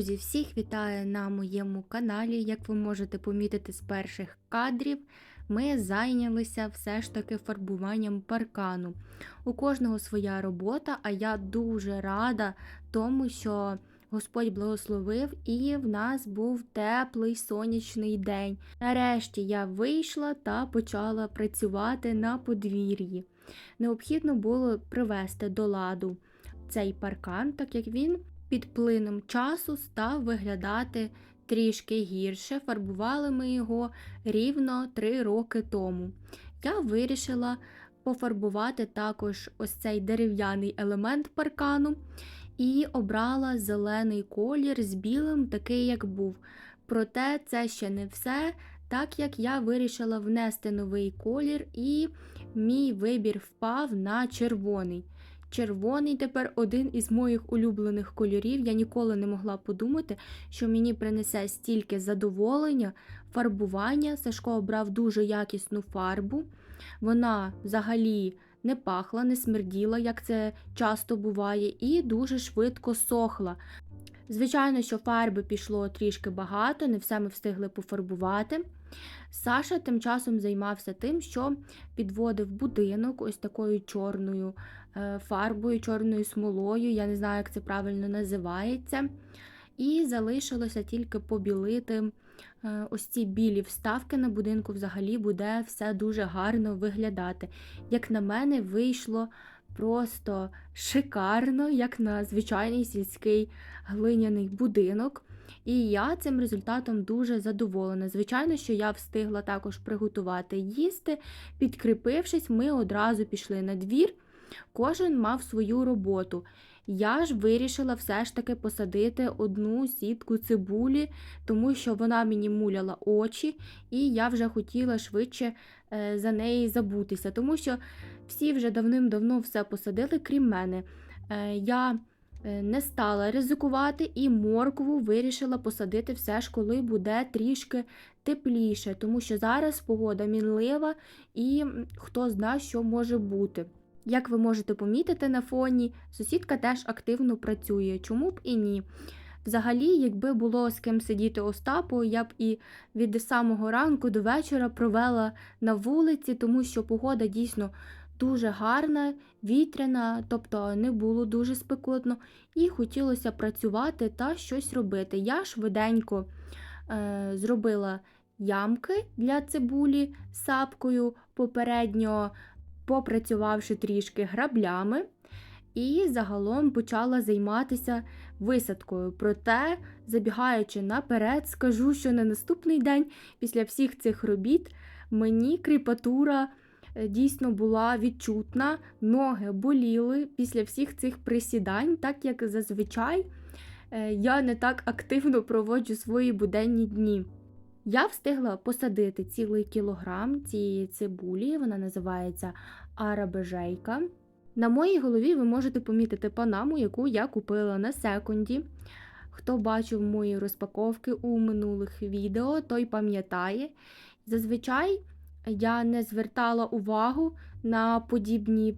Друзі, всіх вітаю на моєму каналі. Як ви можете помітити з перших кадрів, ми зайнялися все ж таки фарбуванням паркану. У кожного своя робота, а я дуже рада тому, що Господь благословив і в нас був теплий сонячний день. Нарешті я вийшла та почала працювати на подвір'ї. Необхідно було привести до ладу цей паркан, так як він під плином часу став виглядати трішки гірше. Фарбували ми його рівно 3 роки тому. Я вирішила пофарбувати також ось цей дерев'яний елемент паркану і обрала зелений колір з білим, такий, як був. Проте це ще не все. Так як я вирішила внести новий колір, і мій вибір впав на червоний. Червоний тепер один із моїх улюблених кольорів. Я ніколи не могла подумати, що мені принесе стільки задоволення, фарбування. Сашко обрав дуже якісну фарбу. Вона взагалі не пахла, не смерділа, як це часто буває, і дуже швидко сохла. Звичайно, що фарби пішло трішки багато, не все ми встигли пофарбувати. Саша тим часом займався тим, що підводив будинок ось такою чорною е, фарбою, чорною смолою, я не знаю, як це правильно називається. І залишилося тільки побілити е, ось ці білі вставки на будинку, взагалі буде все дуже гарно виглядати. Як на мене, вийшло просто шикарно, як на звичайний сільський глиняний будинок. І я цим результатом дуже задоволена. Звичайно, що я встигла також приготувати їсти. Підкріпившись, ми одразу пішли на двір. Кожен мав свою роботу. Я ж вирішила все ж таки посадити одну сітку цибулі, тому що вона мені муляла очі, і я вже хотіла швидше е, за неї забутися, тому що всі вже давним-давно все посадили, крім мене. Е, я не стала ризикувати і моркву вирішила посадити все ж, коли буде трішки тепліше, тому що зараз погода мінлива і хто знає, що може бути. Як ви можете помітити на фоні, сусідка теж активно працює, чому б і ні. Взагалі, якби було з ким сидіти Остапу, я б і від самого ранку до вечора провела на вулиці, тому що погода дійсно дуже гарна, вітряна, тобто не було дуже спекотно, і хотілося працювати та щось робити. Я швиденько е, зробила ямки для цибулі сапкою попередньо попрацювавши трішки граблями, і загалом почала займатися висадкою. Проте, забігаючи наперед, скажу, що на наступний день, після всіх цих робіт, мені кріпатура дійсно була відчутна, ноги боліли після всіх цих присідань, так як зазвичай е, я не так активно проводжу свої буденні дні. Я встигла посадити цілий кілограм цієї цибулі, вона називається арабежейка. На моїй голові ви можете помітити панаму, яку я купила на секунді. Хто бачив мої розпаковки у минулих відео, той пам'ятає. Зазвичай я не звертала увагу на подібні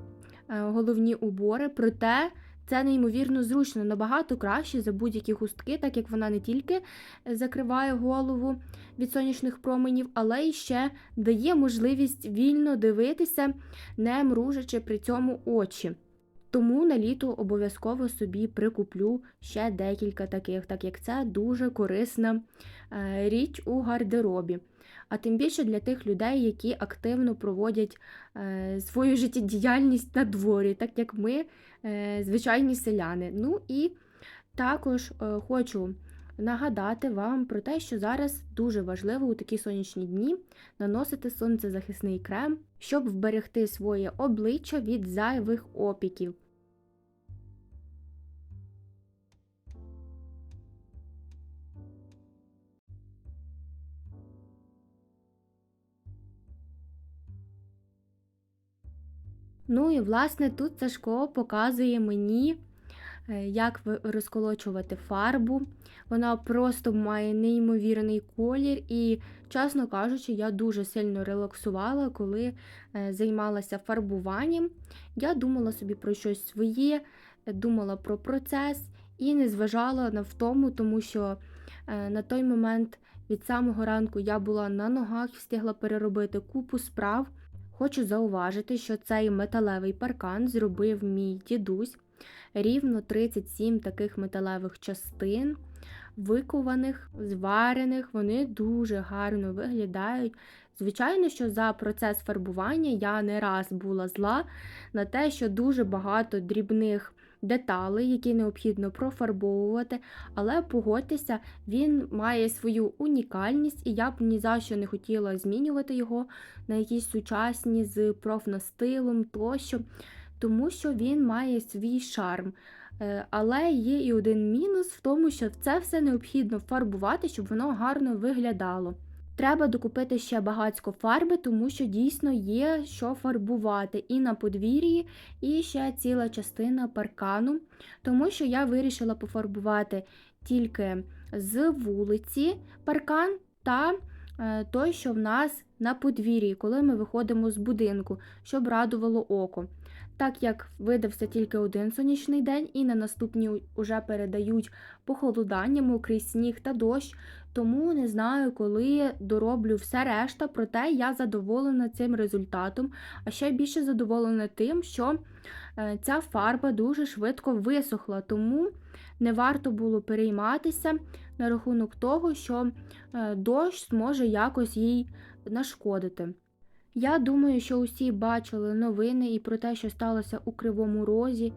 е, головні убори, проте це неймовірно зручно, набагато краще за будь-які хустки, так як вона не тільки закриває голову від сонячних променів, але й ще дає можливість вільно дивитися, не мружачи при цьому очі. Тому на літо обов'язково собі прикуплю ще декілька таких, так як це дуже корисна е, річ у гардеробі. А тим більше для тих людей, які активно проводять е, свою життєдіяльність на дворі, так як ми, е, звичайні селяни. Ну і також хочу нагадати вам про те, що зараз дуже важливо у такі сонячні дні наносити сонцезахисний крем, щоб вберегти своє обличчя від зайвих опіків. Ну і власне тут Сашко показує мені, е, як розколочувати фарбу. Вона просто має неймовірний колір, і, чесно кажучи, я дуже сильно релаксувала, коли е, займалася фарбуванням. Я думала собі про щось своє, думала про процес і не зважала на втому, тому що е, на той момент від самого ранку я була на ногах, встигла переробити купу справ. Хочу зауважити, що цей металевий паркан зробив мій дідусь рівно 37 таких металевих частин, викованих, зварених. Вони дуже гарно виглядають. Звичайно, що за процес фарбування я не раз була зла на те, що дуже багато дрібних деталей, які необхідно профарбовувати, але погодьтеся, він має свою унікальність, і я б ні за що не хотіла змінювати його на якісь сучасні з профнастилом тощо, тому що він має свій шарм. Е, Але є і один мінус в тому, що це все необхідно фарбувати, щоб воно гарно виглядало. Треба докупити ще багацько фарби, тому що дійсно є що фарбувати і на подвір'ї, і ще ціла частина паркану, тому що я вирішила пофарбувати тільки з вулиці паркан та е, той, що в нас на подвір'ї, коли ми виходимо з будинку, щоб радувало око. Так як видався тільки один сонячний день, і на наступні вже передають похолодання, мокрий сніг та дощ, тому не знаю, коли дороблю все решта, проте я задоволена цим результатом, а ще більше задоволена тим, що е, ця фарба дуже швидко висохла, тому не варто було перейматися на рахунок того, що е, дощ зможе якось їй нашкодити. Я думаю, що усі бачили новини і про те, що сталося у Кривому Розі.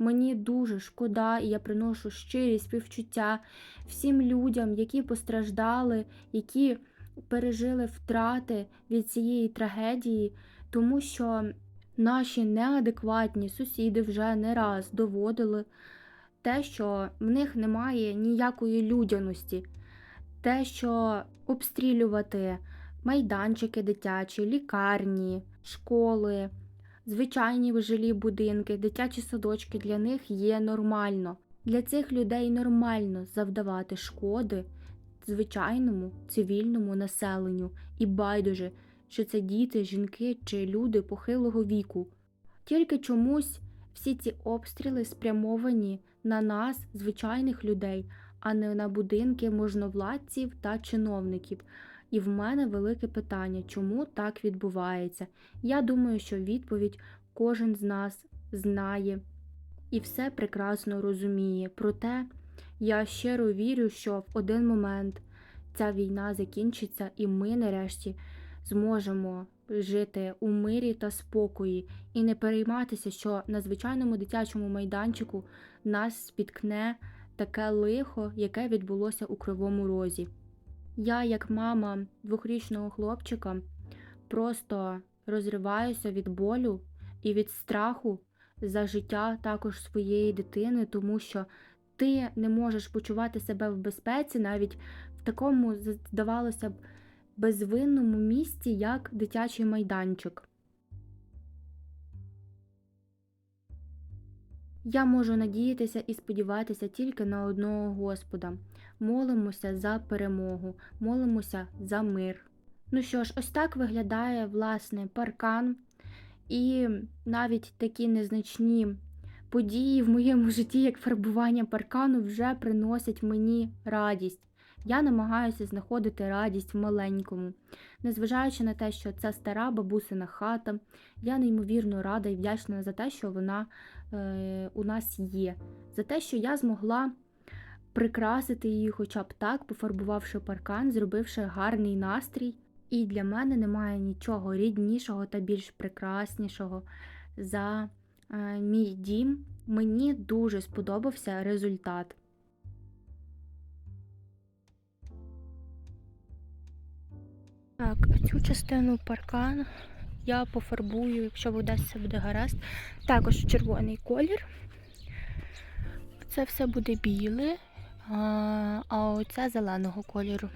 Мені дуже шкода, і я приношу щирі співчуття всім людям, які постраждали, які пережили втрати від цієї трагедії, тому що наші неадекватні сусіди вже не раз доводили те, що в них немає ніякої людяності, те, що обстрілювати майданчики дитячі, лікарні, школи, звичайні жилі будинки, дитячі садочки для них є нормально. Для цих людей нормально завдавати шкоди звичайному цивільному населенню і байдуже, що це діти, жінки чи люди похилого віку. Тільки чомусь всі ці обстріли спрямовані на нас, звичайних людей, а не на будинки можновладців та чиновників. І в мене велике питання, чому так відбувається. Я думаю, що відповідь кожен з нас знає і все прекрасно розуміє. Проте я щиро вірю, що в один момент ця війна закінчиться, і ми нарешті зможемо жити у мирі та спокої і не перейматися, що на звичайному дитячому майданчику нас спіткне таке лихо, яке відбулося у Кривому Розі. Я, як мама двохрічного хлопчика, просто розриваюся від болю і від страху за життя також своєї дитини, тому що ти не можеш почувати себе в безпеці навіть в такому, здавалося б, безвинному місці, як дитячий майданчик. Я можу надіятися і сподіватися тільки на одного Господа. Молимося за перемогу, молимося за мир. Ну що ж, ось так виглядає власне паркан, і навіть такі незначні події в моєму житті, як фарбування паркану, вже приносять мені радість. Я намагаюся знаходити радість в маленькому. Незважаючи на те, що це стара бабусина хата, я неймовірно рада і вдячна за те, що вона е, у нас є, за те, що я змогла прикрасити її хоча б так, пофарбувавши паркан, зробивши гарний настрій. І для мене немає нічого ріднішого та більш прекраснішого за е, мій дім. Мені дуже сподобався результат. Так, цю частину паркану я пофарбую, якщо все буде гаразд. Також червоний колір. Це все буде біле, а, оце зеленого кольору.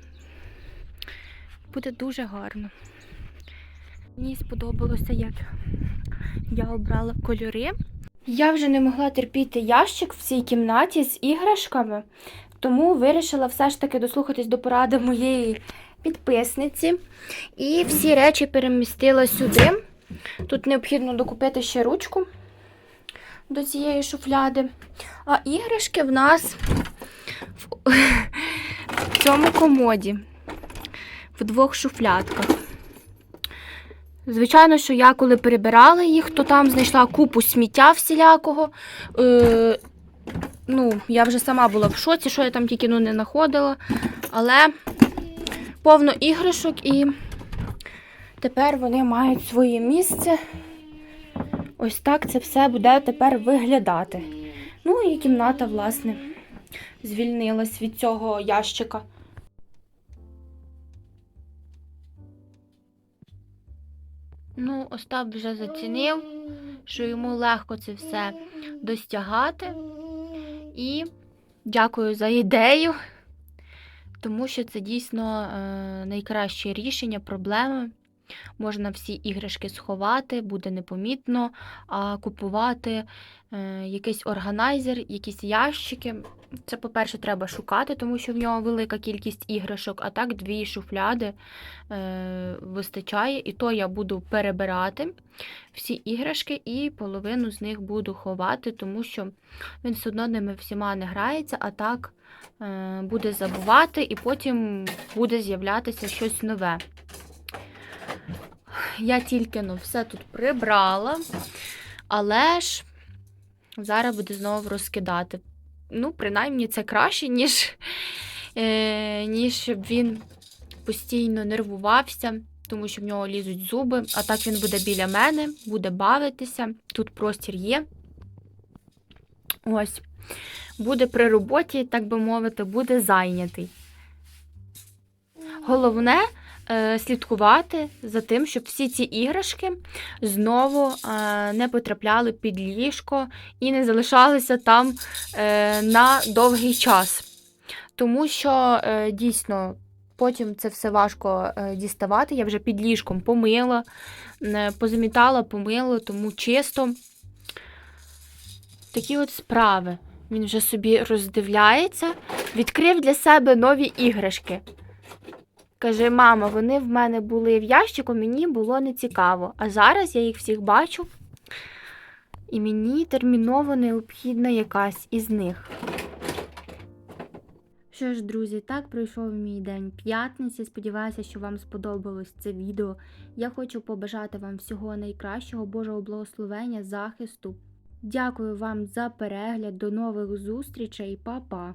Буде дуже гарно. Мені сподобалося, як я обрала кольори. Я вже не могла терпіти ящик в цій кімнаті з іграшками, тому вирішила все ж таки дослухатись до поради моєї підписниці. І всі речі перемістила сюди. Тут необхідно докупити ще ручку. до цієї шуфляди. А іграшки в нас в, цьому комоді, в двох шуфлядках. Звичайно, що я коли перебирала їх, то там знайшла купу сміття всілякого. Е, ну, я вже сама була в шоці, що я там тільки ну, не знаходила. Але повно іграшок і тепер вони мають своє місце. Ось так це все буде тепер виглядати. Ну і кімната, власне, звільнилась від цього ящика. Ну, Остап вже зацінив, що йому легко це все достягати. І дякую за ідею, тому що це дійсно е, найкраще рішення проблеми. Можна всі іграшки сховати, буде непомітно, а купувати е, якийсь органайзер, якісь ящики. Це, по-перше, треба шукати, тому що в нього велика кількість іграшок, а так дві шуфляди е, вистачає. І то я буду перебирати всі іграшки і половину з них буду ховати, тому що він все одно ними всіма не грається, а так е, буде забувати, і потім буде з'являтися щось нове. Я тільки ну, все тут прибрала, але ж зараз буде знову розкидати. Ну, принаймні, це краще, ніж, е, ніж щоб він постійно нервувався, тому що в нього лізуть зуби, а так він буде біля мене, буде бавитися. Тут простір є. Ось. Буде при роботі, так би мовити, буде зайнятий. Головне слідкувати за тим, щоб всі ці іграшки знову е, не потрапляли під ліжко і не залишалися там е, на довгий час. Тому що е, дійсно потім це все важко е, діставати. Я вже під ліжком помила, е, позамітала, помила, тому чисто. Такі от справи. Він вже собі роздивляється, відкрив для себе нові іграшки. Каже, мама, вони в мене були в ящику, мені було не цікаво. А зараз я їх всіх бачу, і мені терміново необхідна якась із них. Що ж, друзі, так пройшов мій день п'ятниці. Сподіваюся, що вам сподобалось це відео. Я хочу побажати вам всього найкращого, Божого благословення, захисту. Дякую вам за перегляд. До нових зустрічей, Па-па!